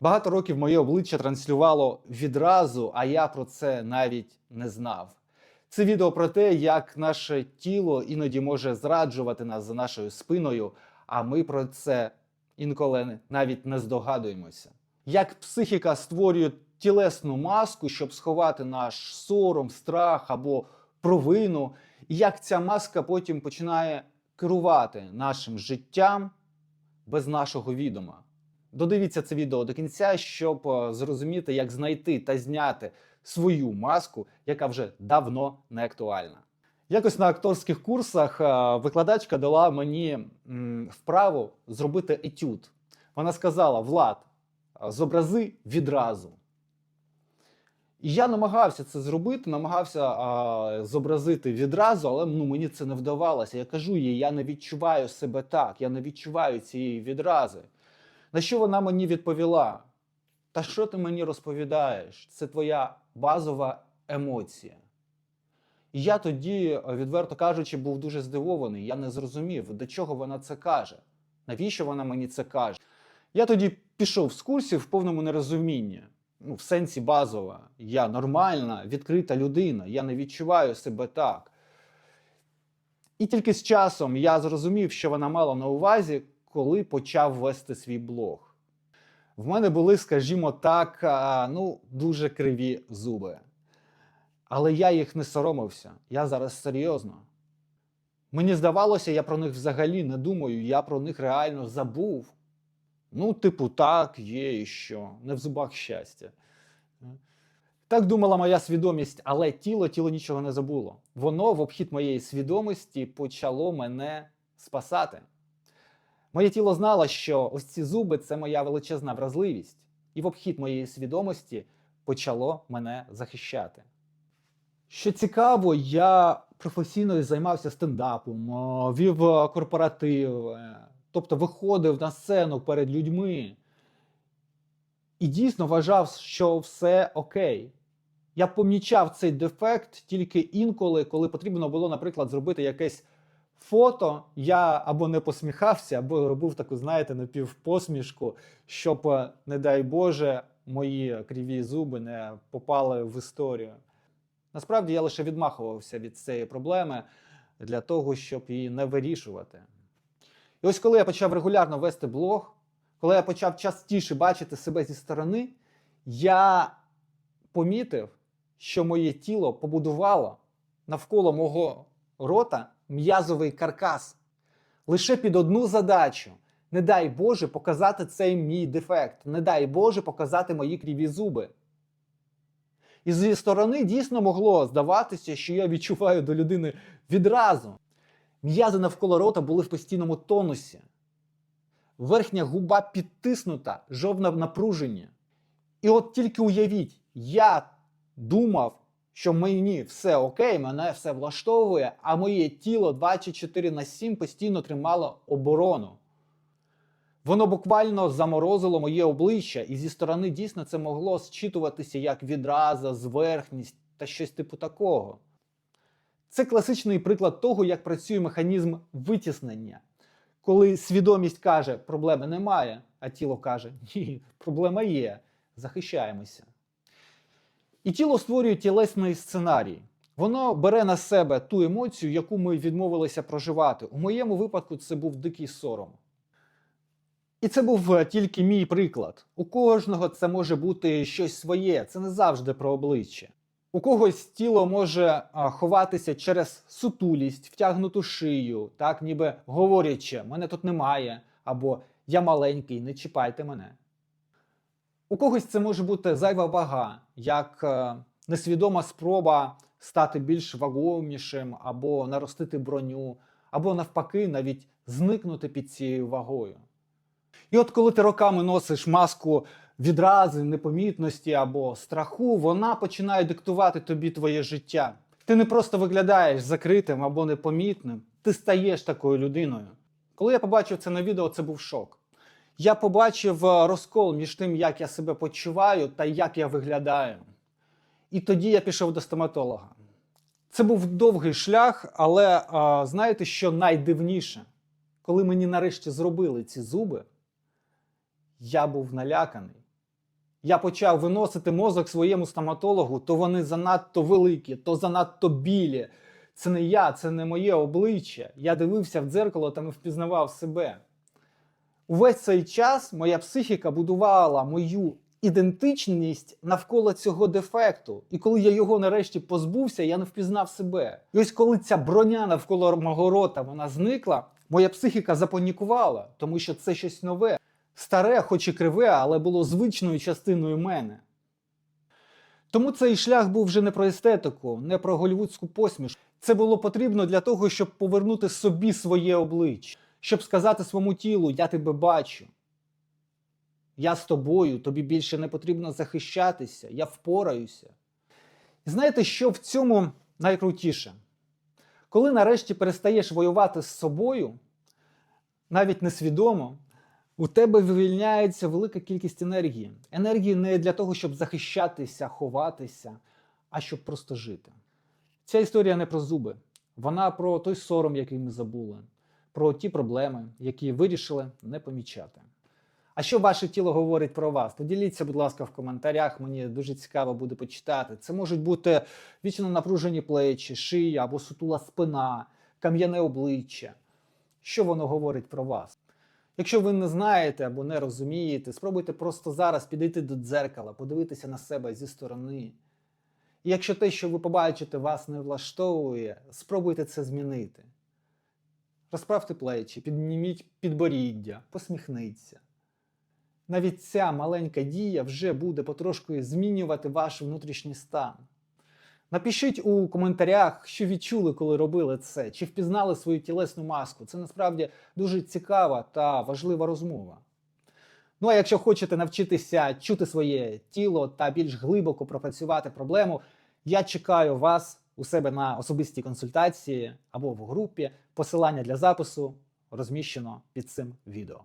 Багато років моє обличчя транслювало відразу, а я про це навіть не знав. Це відео про те, як наше тіло іноді може зраджувати нас за нашою спиною, а ми про це інколи навіть не здогадуємося. Як психіка створює тілесну маску, щоб сховати наш сором, страх або провину, і як ця маска потім починає керувати нашим життям без нашого відома. Додивіться це відео до кінця, щоб е, зрозуміти, як знайти та зняти свою маску, яка вже давно не актуальна. Якось на акторських курсах е, викладачка дала мені вправу зробити етюд. Вона сказала: Влад, е, зобрази відразу. І я намагався це зробити, намагався а, зобразити відразу, але ну, мені це не вдавалося. Я кажу їй, я не відчуваю себе так, я не відчуваю цієї відрази. На що вона мені відповіла? Та що ти мені розповідаєш? Це твоя базова емоція. І я тоді, відверто кажучи, був дуже здивований. Я не зрозумів, до чого вона це каже. Навіщо вона мені це каже? Я тоді пішов з курсів в повному нерозумінні. Ну, в сенсі базова. Я нормальна, відкрита людина, я не відчуваю себе так. І тільки з часом я зрозумів, що вона мала на увазі, коли почав вести свій блог. В мене були, скажімо так, ну, дуже криві зуби. Але я їх не соромився. Я зараз серйозно. Мені здавалося, я про них взагалі не думаю, я про них реально забув. Ну, типу, так, є і що, не в зубах щастя. Так думала моя свідомість, але тіло тіло нічого не забуло. Воно в обхід моєї свідомості почало мене спасати. Моє тіло знало, що ось ці зуби це моя величезна вразливість, і в обхід моєї свідомості почало мене захищати. Що цікаво, я професійно займався стендапом, вів корпоративи, тобто виходив на сцену перед людьми і дійсно вважав, що все окей. Я помічав цей дефект тільки інколи, коли потрібно було, наприклад, зробити якесь фото, я або не посміхався, або робив таку, знаєте, напівпосмішку, щоб, е, не дай Боже, мої криві зуби не попали в історію. Насправді я лише відмахувався від цієї проблеми для того, щоб її не вирішувати. І ось коли я почав регулярно вести блог, коли я почав частіше бачити себе зі сторони, я помітив, що моє тіло побудувало навколо мого рота м'язовий каркас лише під одну задачу. Не дай Боже показати цей мій дефект, не дай Боже показати мої криві зуби. І зі сторони дійсно могло здаватися, що я відчуваю до людини відразу. М'язи навколо рота були в постійному тонусі. Верхня губа підтиснута, жовна напруження. І от тільки уявіть, я думав, що мені все окей, мене все влаштовує, а моє тіло 24 на 7 постійно тримало оборону. Воно буквально заморозило моє обличчя, і зі сторони дійсно це могло зчитуватися як відраза, зверхність та щось типу такого. Це класичний приклад того, як працює механізм витіснення. Коли свідомість каже, проблеми немає, а тіло каже, ні, проблема є, захищаємося. І тіло створює тілесний сценарій. Воно бере на себе ту емоцію, яку ми відмовилися проживати. У моєму випадку це був дикий сором. І це був е, тільки мій приклад. У кожного це може бути щось своє, це не завжди про обличчя. У когось тіло може ховатися через сутулість, втягнуту шию, так ніби говорячи, мене тут немає, або я маленький, не чіпайте мене. У когось це може бути зайва вага, як е, несвідома спроба стати більш вагомішим, або наростити броню, або навпаки, навіть зникнути під цією вагою. І от коли ти роками носиш маску відрази, непомітності або страху, вона починає диктувати тобі твоє життя. Ти не просто виглядаєш закритим або непомітним, ти стаєш такою людиною. Коли я побачив це на відео, це був шок. Я побачив е, розкол між тим, як я себе почуваю та як я виглядаю. І тоді я пішов до стоматолога. Це був довгий шлях, але а, знаєте, що найдивніше? Коли мені нарешті зробили ці зуби, я був наляканий. я почав виносити мозок своєму стоматологу, то вони занадто великі, то занадто білі. Це не я, це не моє обличчя. Я дивився в дзеркало та не впізнавав себе. Увесь цей час моя психіка будувала мою ідентичність навколо цього дефекту. І коли я його нарешті позбувся, я не впізнав себе. І ось коли ця броня навколо мого рота вона зникла, моя психіка запанікувала, тому що це щось нове. Старе, хоч і криве, але було звичною частиною мене. Тому цей шлях був вже не про естетику, не про голівудську посмішку. Це було потрібно для того, щоб повернути собі своє обличчя, щоб сказати своєму тілу: я тебе бачу. Я з тобою, тобі більше не потрібно захищатися, я впораюся. І знаєте, що в цьому найкрутіше? Коли нарешті перестаєш воювати з собою, навіть несвідомо, у тебе вивільняється велика кількість енергії. Енергії не для того, щоб захищатися, ховатися, а щоб просто жити. Ця історія не про зуби, вона про той сором, який ми забули, про ті проблеми, які вирішили не помічати. А що ваше тіло говорить про вас? Поділіться, будь ласка, в коментарях. Мені дуже цікаво буде почитати. Це можуть бути вічно напружені плечі, шия або сутула спина, кам'яне обличчя. Що воно говорить про вас? Якщо ви не знаєте або не розумієте, спробуйте просто зараз підійти до дзеркала, подивитися на себе зі сторони. І якщо те, що ви побачите, вас не влаштовує, спробуйте це змінити. Розправте плечі, підніміть підборіддя, посміхніться. Навіть ця маленька дія вже буде потрошку змінювати ваш внутрішній стан. Напишіть у коментарях, що відчули, коли робили це, чи впізнали свою тілесну маску. Це насправді дуже цікава та важлива розмова. Ну а якщо хочете навчитися чути своє тіло та більш глибоко пропрацювати проблему, я чекаю вас у себе на особистій консультації або в групі. Посилання для запису розміщено під цим відео.